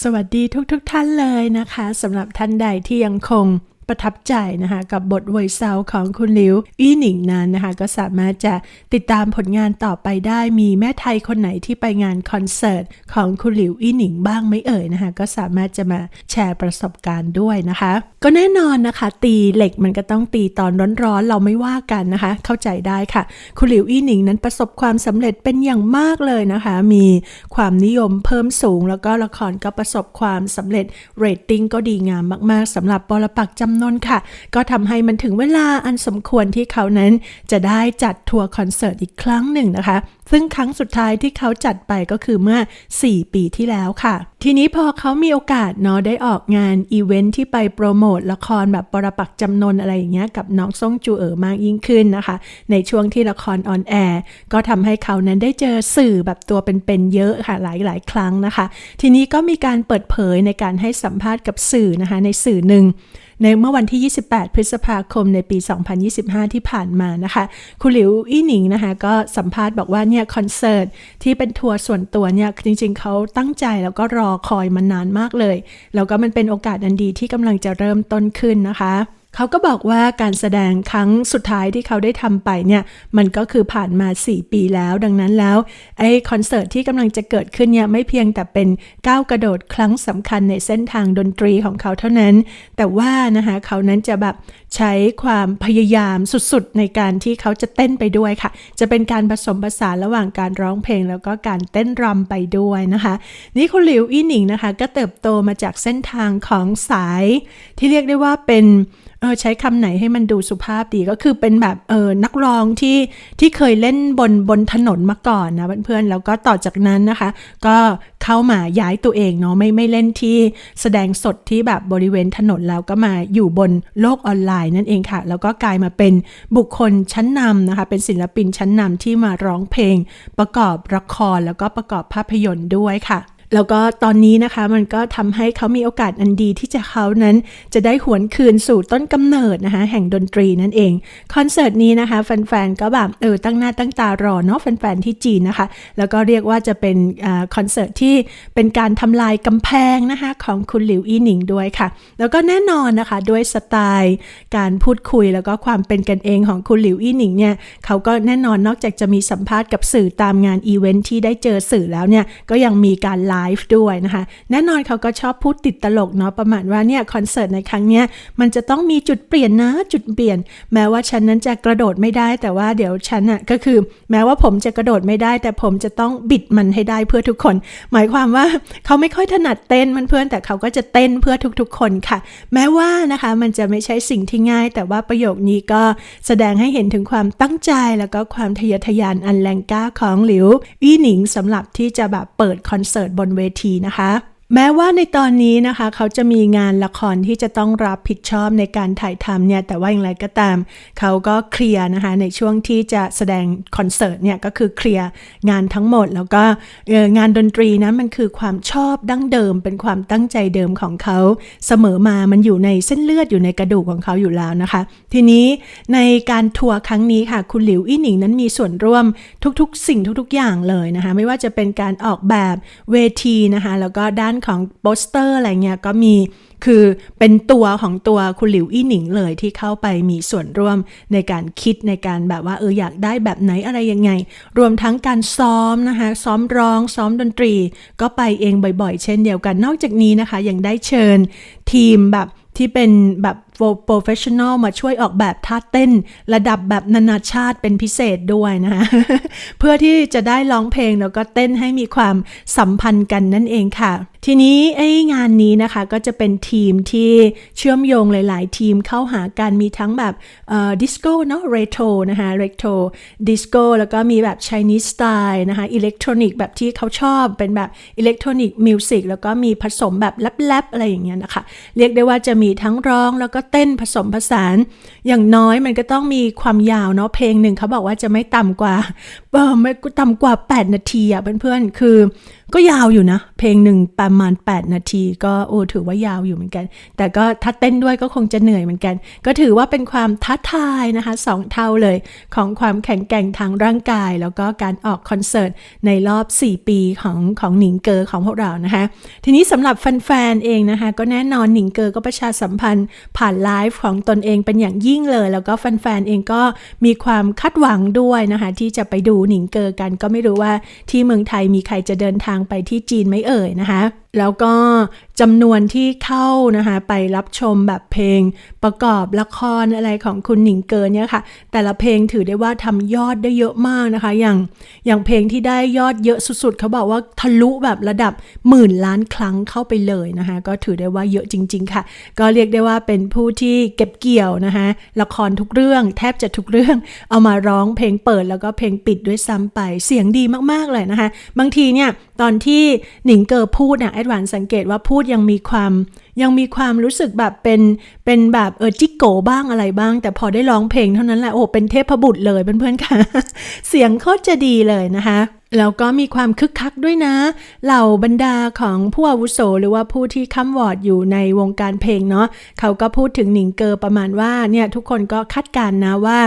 สวัสดีทุกๆทท่านเลยนะคะสำหรับท่านใดที่ยังคง ประทับใจนะคะกับบทเวเซาของคุณหลิวอี้หนิงนั้นนะคะก็สามารถจะติดตามผลงานต่อไปได้มีแม่ไทยคนไหนที่ไปงานคอนเสิร์ตของคุณหลิวอี้หนิงบ้างไม่เอ่ยนะคะก็สามารถจะมาแชร์ประสบการณ์ด้วยนะคะ ก็แน่นอนนะคะ ตีเหล็กมันก็ต้องตีตอนร้อนๆ เราไม่ว่ากันนะคะ เข้าใจได้ค่ะ คุณหลิวอี้หนิงนั้นประสบความสำเร็จเป็นอย่างมากเลยนะคะ มีความนิยมเพิ่มสูง แล้วก็ละครก็ประสบความสำเร็จเรตติ้งก็ดีงามมาก ๆสำหรับปรปักจำำนนค่ะ ก็ทำให้มันถึงเวลาอันสมควรที่เขานั้นจะได้จัดทัวร์คอนเสิร์ตอีกครั้งหนึ่งนะคะ ซึ่งครั้งสุดท้ายที่เขาจัดไปก็คือเมื่อ 4 ปีที่แล้วค่ะ ทีนี้พอเขามีโอกาสเนาะได้ออกงานอีเวนท์ที่ไปโปรโมทละครแบบปรปักจำนนอะไรอย่างเงี้ยกับน้องซ่งจูเอ๋อมากยิ่งขึ้นนะคะ ในช่วงที่ละครออนแอร์ก็ทำให้เขานั้นได้เจอสื่อแบบตัวเป็นๆเยอะค่ะหลายๆ ครั้งนะคะ ทีนี้ก็มีการเปิดเผยในการให้สัมภาษณ์กับสื่อนะคะในสื่อหนึ่ง ในเมื่อวันที่ 28 พฤษภาคมในปี 2025 ที่ผ่านมานะคะ คุณหลิวอี้หนิงนะคะ ก็สัมภาษณ์บอกว่าเนี่ยคอนเสิร์ตที่เป็นทัวร์ส่วนตัวเนี่ย จริงๆเขาตั้งใจแล้วก็รอคอยมานานมากเลย แล้วก็มันเป็นโอกาสอันดีที่กำลังจะเริ่มต้นขึ้นนะคะ เขาก็บอกว่าการแสดงครั้งสุดท้ายที่เขาได้ทำไปเนี่ยมันก็คือผ่านมา 4 ปีแล้วดังนั้นแล้วไอ้คอนเสิร์ตที่กำลังจะเกิดขึ้นเนี่ยไม่เพียงแต่เป็นก้าวกระโดดครั้งสำคัญในเส้นทางดนตรีของเขาเท่านั้น แต่ว่านะคะเขานั้นจะแบบใช้ความพยายามสุดๆ ในการที่เขาจะเต้นไปด้วยค่ะ จะเป็นการผสมผสานระหว่างการร้องเพลง แล้วก็การเต้นรำไปด้วยนะคะนี่คุณหลิวอี้หนิงนะคะ ก็เติบโตมาจากเส้นทางของสายที่เรียกได้ว่าเป็น เออใช้คำไหนให้มันดูสุภาพดีก็คือเป็นแบบเออนักร้องที่ที่เคยเล่นบนบนถนนมาก่อนนะเพื่อนๆแล้วก็ต่อจากนั้นนะคะ ก็เข้ามาย้ายตัวเองเนาะไม่ไม่เล่นที่แสดงสดที่แบบบริเวณถนนแล้วก็มาอยู่บนโลกออนไลน์นั่นเองค่ะ แล้วก็กลายมาเป็นบุคคลชั้นนำนะคะ เป็นศิลปินชั้นนำที่มาร้องเพลง ประกอบละครแล้วก็ประกอบภาพยนตร์ด้วยค่ะ แล้วก็ตอนนี้นะคะมันก็ทำให้เขามีโอกาสอันดีที่จะเขานั้นจะได้หวนคืนสู่ต้นกำเนิดนะคะแห่งดนตรีนั่นเอง คอนเสิร์ตนี้นะคะแฟนๆก็แบบเออตั้งหน้าตั้งตารอเนาะแฟนๆที่จีนนะคะ แล้วก็เรียกว่าจะเป็นอคอนเสิร์ตที่เป็นการทำลายกำแพงนะคะของคุณหลิวอีหนิงด้วยค่ะ แล้วก็แน่นอนนะคะด้วยสไตล์การพูดคุยแล้วก็ความเป็นกันเองของคุณหลิวอีหนิงเนี่ยเขาก็แน่นอนนอกจากจะมีสัมภาษณ์กับสื่อตามงานอีเวนท์ที่ได้เจอสื่อแล้วเนี่ยก็ยังมีการไลฟ์ด้วยนะคะ แน่นอนเขาก็ชอบพูดติดตลกเนาะประมาณว่าเนี่ยคอนเสิร์ตในครั้งเนี้ยมันจะต้องมีจุดเปลี่ยนนะจุดเปลี่ยน แม้ว่าฉันนั้นจะกระโดดไม่ได้ แต่ว่าเดี๋ยวฉันอะก็คือ แม้ว่าผมจะกระโดดไม่ได้ แต่ผมจะต้องบิดมันให้ได้เพื่อทุกคน หมายความว่าเขาไม่ค่อยถนัดเต้นมันเพื่อนแต่เขาก็จะเต้นเพื่อทุกๆ คนค่ะ แม้ว่านะคะมันจะไม่ใช่สิ่งที่ง่าย แต่ว่าประโยคนี้ก็แสดงให้เห็นถึงความตั้งใจแล้วก็ความทะเยอทะยานอันแรงกล้าของหลิวอี้หนิงสำหรับที่จะแบบเปิดคอนเสิร์ตบนเวทีนะคะ แม้ว่าในตอนนี้นะคะ เขาจะมีงานละครที่จะต้องรับผิดชอบในการถ่ายทำเนี่ยแต่ว่าอย่างไรก็ตาม เขาก็เคลียร์นะคะในช่วงที่จะแสดงคอนเสิร์ตเนี่ยก็คือเคลียร์งานทั้งหมด แล้วก็งานดนตรีนะมันคือความชอบดั้งเดิม เป็นความตั้งใจเดิมของเขาเสมอมามันอยู่ในเส้นเลือดอยู่ในกระดูกของเขาอยู่แล้วนะคะ ทีนี้ในการทัวร์ครั้งนี้ค่ะคุณหลิวอี้หนิงนั้นมีส่วนร่วมทุกๆ สิ่งทุกๆ อย่างเลยนะคะไม่ว่าจะเป็นการออกแบบเวทีนะคะแล้วก็ด้านของโปสเตอร์อะไรเงี้ยก็มีคือเป็นตัวของตัวคุณหลิวอี้หนิงเลยที่เข้าไปมีส่วนร่วมในการคิดในการแบบว่าเอออยากได้แบบไหนอะไรยังไง รวมทั้งการซ้อมนะคะซ้อมร้อง ซ้อมดนตรี ก็ไปเองบ่อยๆ เช่นเดียวกันนอกจากนี้นะคะ ยังได้เชิญทีมแบบที่เป็นแบบ โปรเฟชชั่นอลมาช่วยออกแบบท่าเต้น ระดับแบบนานาชาติเป็นพิเศษด้วยนะคะเพื่อที่จะได้ร้องเพลงแล้วก็เต้นให้มีความสัมพันธ์กันนั่นเองค่ะ ทีนี้ไอ้งานนี้นะคะก็จะเป็นทีมที่เชื่อมโยงหลาย ๆ ทีมเข้าหากันมีทั้งแบบดิสโก้เนาะเรโทรนะคะเรโทรดิสโก้แล้วก็มีแบบ Chinese style นะคะอิเล็กทรอนิกส์แบบที่เขาชอบเป็นแบบอิเล็กทรอนิกส์มิวสิกแล้วก็มีผสมแบบแลบๆ อะไรอย่างเงี้ยนะคะ เรียกได้ว่าจะมีทั้งร้องแล้วก็เต้นผสมผสาน อย่างน้อยมันก็ต้องมีความยาวเนาะเพลงหนึ่งเขาบอกว่าจะไม่ต่ำกว่าเออไม่ต่ำกว่า 8 นาทีอะเพื่อนๆคือ ก็ยาวอยู่นะ เพลงหนึ่งประมาณ 8 นาที ก็โอ้ถือว่ายาวอยู่เหมือนกัน แต่ก็ถ้าเต้นด้วยก็คงจะเหนื่อยเหมือนกัน ก็ถือว่าเป็นความท้าทายนะคะสองเท่าเลยของความแข็งแกร่งทางร่างกาย แล้วก็การออกคอนเสิร์ตในรอบ 4 ปีของของหนิงเกอร์ของพวกเรานะคะทีนี้สำหรับแฟนๆเองนะคะก็แน่นอนหนิงเกอร์ก็ประชาสัมพันธ์ผ่านไลฟ์ของตนเองเป็นอย่างยิ่งเลย แล้วก็แฟนๆเองก็มีความคาดหวังด้วยนะคะที่จะไปดูหนิงเกอร์กันก็ไม่รู้ว่าที่เมืองไทยมีใครจะเดินทางไปที่จีนไหม่เอ่ยนะคะ แล้วก็จำนวนที่เข้านะคะไปรับชมแบบเพลงประกอบละครอะไรของคุณหนิงเกินเนี่ยค่ะ แต่ละเพลงถือได้ว่าทำยอดได้เยอะมากนะคะ อย่างอย่างเพลงที่ได้ยอดเยอะสุดๆ เขาบอกว่าทะลุแบบระดับหมื่นล้านครั้งเข้าไปเลยนะคะ ก็ถือได้ว่าเยอะจริง ๆ ค่ะ ก็เรียกได้ว่าเป็นผู้ที่เก็บเกี่ยวนะคะละครทุกเรื่อง แทบจะทุกเรื่อง เอามาร้องเพลงเปิดแล้วก็เพลงปิดด้วยซ้ำไปเสียงดีมากๆเลยนะคะ บางทีเนี่ยตอนที่หนิงเกอพูดเนี่ยแอดวานสังเกตว่าพูดยังมีความยังมีความรู้สึกแบบเป็นเป็นแบบเออจิกโกบ้างอะไรบ้าง แต่พอได้ร้องเพลงเท่านั้นแหละโอ้เป็นเทพบุตรเลยเพื่อนๆค่ะ เสียงโคตรจะดีเลยนะคะ แล้วก็มีความคึกคักด้วยนะ เหล่าบรรดาของผู้อาวุโสหรือว่าผู้ที่ค้ำวอร์ดอยู่ในวงการเพลงเนาะเขาก็พูดถึงหนิงเกอประมาณว่าเนี่ยทุกคนก็คาดการณ์นะว่า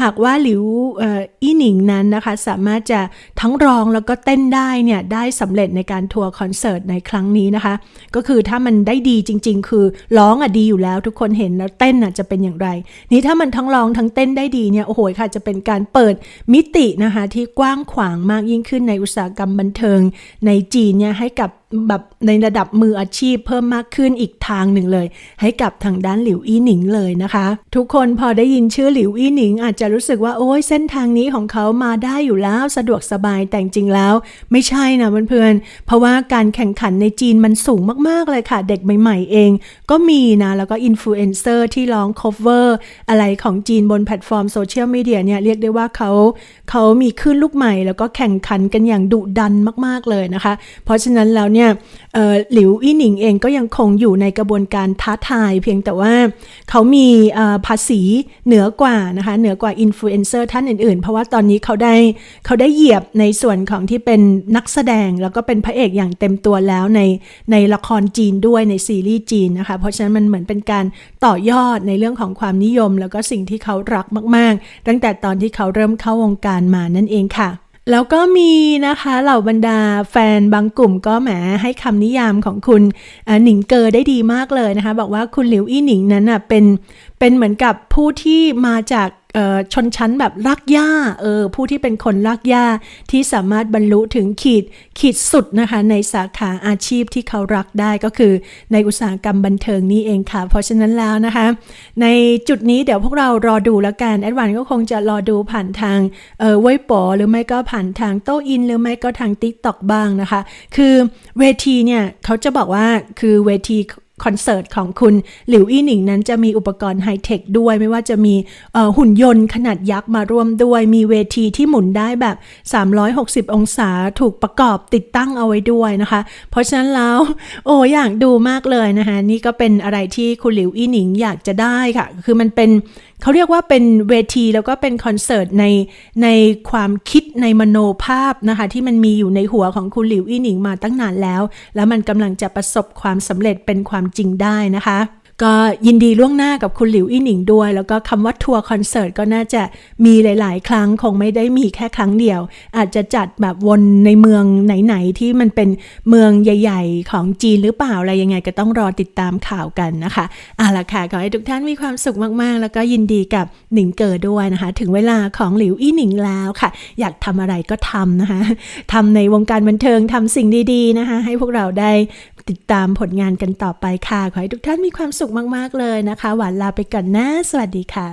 หากว่าหลิวอ,อีหนิงนั้นนะคะ สามารถจะทั้งร้องแล้วก็เต้นได้เนี่ยได้สำเร็จในการทัวร์คอนเสิร์ตในครั้งนี้นะคะ ก็คือถ้ามันได้ดีจริง ๆ คือร้องอะดีอยู่แล้วทุกคนเห็นแล้วเต้นอะจะเป็นอย่างไร นี่ถ้ามันทั้งร้องทั้งเต้นได้ดีเนี่ยโอ้โหค่ะจะเป็นการเปิดมิตินะคะที่กว้างขวางมากยิ่งขึ้นในอุตสาหกรรมบันเทิงในจีนเนี่ยให้กับแบบในระดับมืออาชีพเพิ่มมากขึ้นอีกทางหนึ่งเลย ให้กับทางด้านหลิวอี้หนิงเลยนะคะ ทุกคนพอได้ยินชื่อหลิวอี้หนิง อาจจะรู้สึกว่าโอ้ยเส้นทางนี้ของเขามาได้อยู่แล้วสะดวกสบายแต่จริงแล้ว ไม่ใช่นะเพื่อนๆเพราะว่าการแข่งขันในจีนมันสูงมากๆเลยค่ะ เด็กใหม่ๆเอง ก็มีนะแล้วก็อินฟลูเอนเซอร์ที่ร้อง cover อะไรของจีนบนแพลตฟอร์มโซเชียลมีเดียเนี่ยเรียกได้ว่าเขาเขามีขึ้นลูกใหม่ แล้วก็แข่งขันกันอย่างดุดันมากๆเลยนะคะ เพราะฉะนั้นแล้วเนี่ยหลิวอี้หนิงเองก็ยังคงอยู่ในกระบวนการท้าทาย เพียงแต่ว่าเขามีภาษีเหนือกว่านะคะเหนือกว่าอินฟลูเอนเซอร์ท่านอื่นๆ เพราะว่าตอนนี้เขาได้เขาได้เหยียบในส่วนของที่เป็นนักแสดง แล้วก็เป็นพระเอกอย่างเต็มตัวแล้วในในละครจีนด้วยในซีรีส์จีนนะคะเพราะฉะนั้นมันเหมือนเป็นการต่อยอดในเรื่องของความนิยม แล้วก็สิ่งที่เขารักมาก ๆ ตั้งแต่ตอนที่เขาเริ่มเข้าวงการมานั่นเองค่ะ แล้วก็มีนะคะเหล่าบรรดาแฟนบางกลุ่มก็แหมให้คำนิยามของคุณหนิงเกอได้ดีมากเลยนะคะ บอกว่าคุณหลิวอี้หนิงนั้นน่ะเป็นเป็นเหมือนกับผู้ที่มาจาก ชนชั้นแบบรากหญ้าเออผู้ที่เป็นคนรากหญ้าที่สามารถบรรลุถึงขีดขีดสุดนะคะในสาขาอาชีพที่เขารักได้ก็คือในอุตสาหกรรมบันเทิงนี่เองค่ะ เพราะฉะนั้นแล้วนะคะ ในจุดนี้เดี๋ยวพวกเรารอดูแล้วกัน แอดวานก็คงจะรอดูผ่านทางเออเว่ยป๋อหรือไม่ก็ผ่านทางโตอิน หรือไม่ก็ทาง t ิ k t o k บ้างนะคะ คือเวทีเนี่ยเขาจะบอกว่าคือเวที คอนเสิร์ตของคุณหลิวอี้หนิงนั้นจะมีอุปกรณ์ไฮเทคด้วย ไม่ว่าจะมีหุ่นยนต์ขนาดยักษ์มาร่วมด้วย มีเวทีที่หมุนได้แบบ 360 องศาถูกประกอบติดตั้งเอาไว้ด้วยนะคะ เพราะฉะนั้นแล้วโอ้อยากดูมากเลยนะคะ นี่ก็เป็นอะไรที่คุณหลิวอี้หนิงอยากจะได้ค่ะ คือมันเป็นเขาเรียกว่าเป็นเวทีแล้วก็เป็นคอนเสิร์ตในในความคิดในมโนภาพนะคะที่มันมีอยู่ในหัวของคุณหลิวอี้หนิงมาตั้งนานแล้ว แล้วมันกำลังจะประสบความสำเร็จเป็นความจริงได้นะคะ ก็ยินดีล่วงหน้ากับคุณหลิวอี้หนิงด้วย แล้วก็คำว่าทัวร์คอนเสิร์ตก็น่าจะมีหลาย ๆ ครั้งคงไม่ได้มีแค่ครั้งเดียว อาจจะจัดแบบวนในเมืองไหน ๆ ที่มันเป็นเมืองใหญ่ ๆ ของจีนหรือเปล่าอะไรยังไงก็ต้องรอติดตามข่าวกันนะคะเอาล่ะค่ะขอให้ทุกท่านมีความสุขมาก ๆ แล้วก็ยินดีกับหนิงเกิดด้วยนะคะ ถึงเวลาของหลิวอี้หนิงแล้วค่ะ อยากทำอะไรก็ทำนะคะทำในวงการบันเทิงทำสิ่งดี ๆ นะคะ ให้พวกเราได้ ติดตามผลงานกันต่อไปค่ะ ขอให้ทุกท่านมีความสุขมาก ๆ เลยนะคะ หวานลาไปก่อนนะ สวัสดีค่ะ